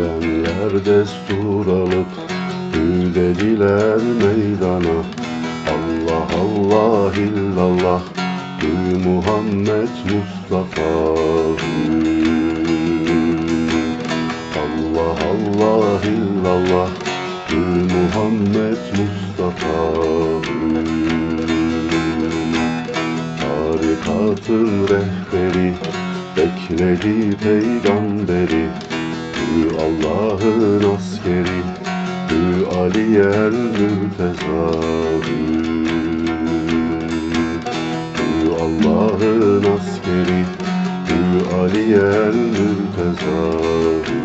Gençler destur alıp Hüdediler meydana Allah Allah illallah Hü Muhammed Mustafa. Allah Allah illallah Hü Muhammed Mustafa. Tarikatın rehberi Bekledi peygamberi Hü Allah'ın askeri Hü Ali el Mürteza Hü Hü Allah'ın askeri Hü Ali el Mürteza Hü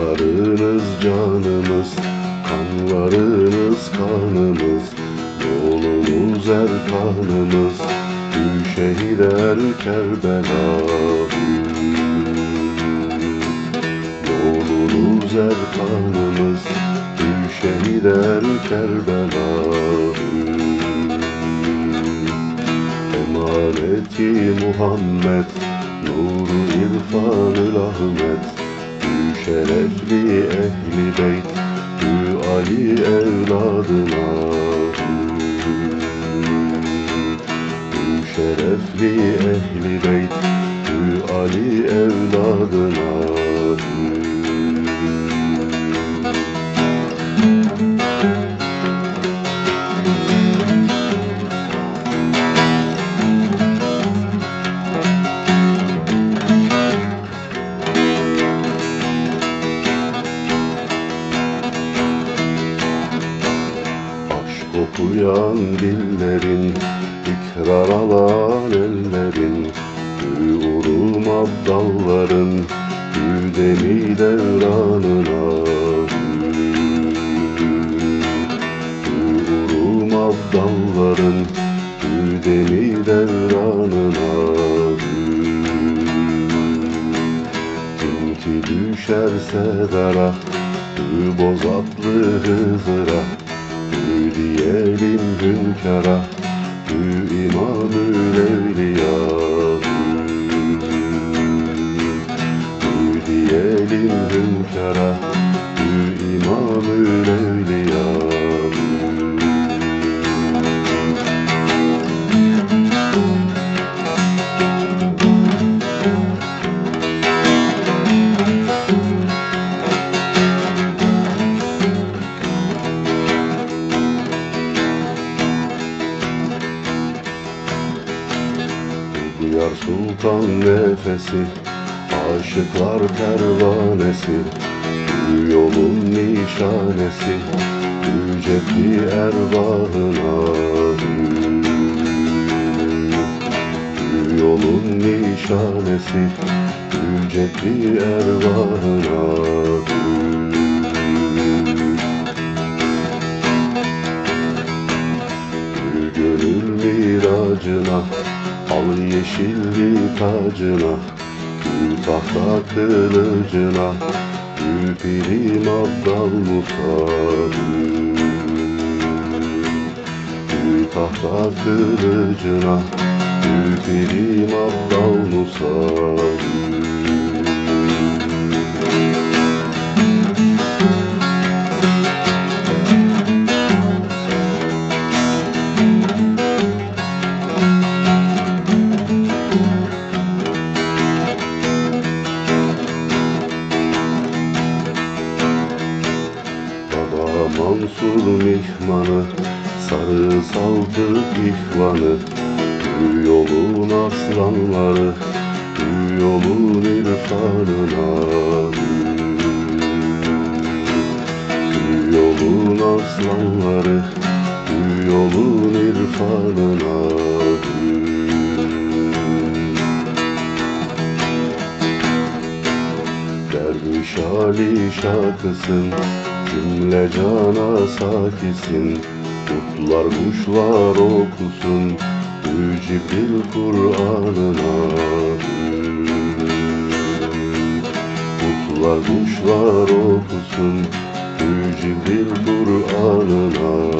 Canlarınız canımız, kanlarınız kanımız, yolumuz erkanımız, Hü şehit el Kerbela hü. Yolunuz erkanımız, Hü şehit el Kerbela. Emaneti Muhammed, nuru irfanı Ahmet, şerefli ehli beyt Hü Ali evladına Hü şerefli ehli beyt Hü Ali evladına. Hü Aşk okuyan dillerin, ikrar alan ellerin, Uğurum abdalların, Hüdemi devranına. Uğurum abdalların, Hüdemi devranına. Kim ki düşerse dara, bozatlı Hızır'a, diyelim hünkâra Hü imamül evliya Hü diyelim hünkâra sultan nefesi Aşıklar pervanesi Bu yolun nişanesi Yüceti ervahına Bu yolun nişanesi Yüceti ervahına Gül gönül miracına Al yeşilli tacına tahta kılıcına Gül pirim abdal Musa Gül tahta kılıcına Gül pirim abdal Musa Mansur mihmanı Sarı saldık ihvanı. Bu yolun aslanları Bu yolun irfanına. Bu yolun aslanları Bu yolun irfanına. Derviş Ali şarkısın Cümle cana sakisin? Kutlar kuşlar okusun. Hü Cibril Kur'an'ına. Hü. Kutlar kuşlar okusun. Hü Cibril Kur'an'ına